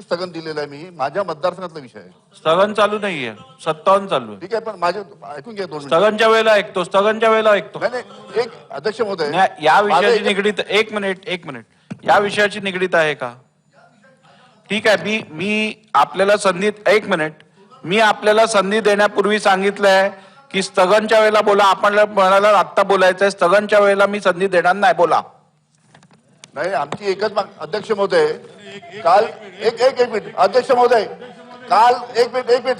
स्थगन दिलेलं आहे मी. माझ्या मतदारसंघातला विषय आहे. स्थगन चालू नाहीये. सत्तावन्न चालू आहे. ठीक आहे पण माझे ऐकून घ्या दोन मिनिटं. स्थगनच्या वेळेला ऐकतो स्थगनच्या वेळेला ऐकतो. नाही नाही एक अध्यक्ष महोदय. नाही, या माझं विषयाची एक- निगडीत एक मिनिट एक मिनिट. या विषयाची निगडीत आहे का? ठीक आहे मी मी आपल्याला संधी एक मिनिट. मी आपल्याला संधी देण्यापूर्वी सांगितलंय की स्थगनच्या वेळेला बोला आपण म्हणाला आत्ता बोलायचंय. स्थगनच्या वेळेला मी संधी देणार नाही. बोला. नाही आमची एकच अध्यक्ष महोदय काल एक एक एक मिनिट. अध्यक्ष महोदय काल एक मिनिट एक मिनिट.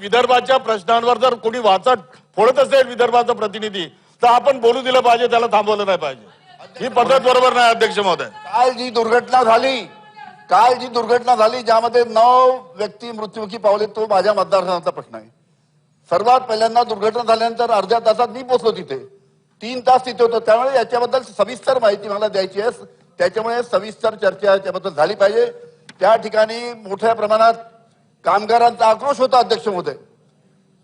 विदर्भाच्या प्रश्नांवर जर कोणी वाचत फोडत असेल विदर्भाचा प्रतिनिधी तर आपण बोलू दिलं पाहिजे त्याला थांबवलं नाही पाहिजे. ही पद्धत बरोबर नाही अध्यक्ष महोदय. काल जी दुर्घटना झाली काल जी दुर्घटना झाली ज्यामध्ये नऊ व्यक्ती मृत्युमुखी पावले तो माझ्या मतदारसंघाचा प्रश्न आहे. सर्वात पहिल्यांदा दुर्घटना झाल्यानंतर अर्ध्या तासात मी पोहोचलो तिथे. तीन तास तिथे होतो. त्यामुळे याच्याबद्दल सविस्तर माहिती मला द्यायची आहे. त्याच्यामुळे सविस्तर चर्चा याच्याबद्दल झाली पाहिजे. त्या ठिकाणी मोठ्या प्रमाणात कामगारांचा आक्रोश होता अध्यक्ष महोदय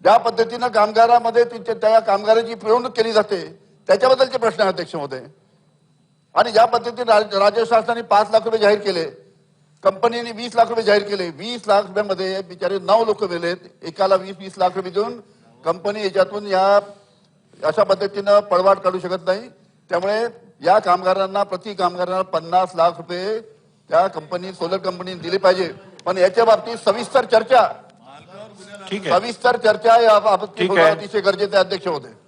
ज्या पद्धतीनं कामगारामध्ये तिथे त्या कामगारांची पिळवणूक केली जाते त्याच्याबद्दलचे प्रश्न आहे अध्यक्ष महोदय आणि ज्या पद्धतीने राज- राज्य शासनाने पाच लाख रुपये जाहीर केले कंपनीने वीस लाख रुपये जाहीर केले वीस लाख रुपयामध्ये बिचारे नऊ लोक गेलेत. एकाला वीस वीस लाख रुपये देऊन कंपनी याच्यातून या अशा पद्धतीनं पळवाट काढू शकत नाही. त्यामुळे या कामगारांना प्रति कामगारांना पन्नास लाख रुपये त्या कंपनी सोलर कंपनीने दिले पाहिजे. पण याच्या बाबतीत सविस्तर चर्चा. ठीक आहे सविस्तर चर्चा या बाबतीत. अतिशय गरजेचं अध्यक्ष होते.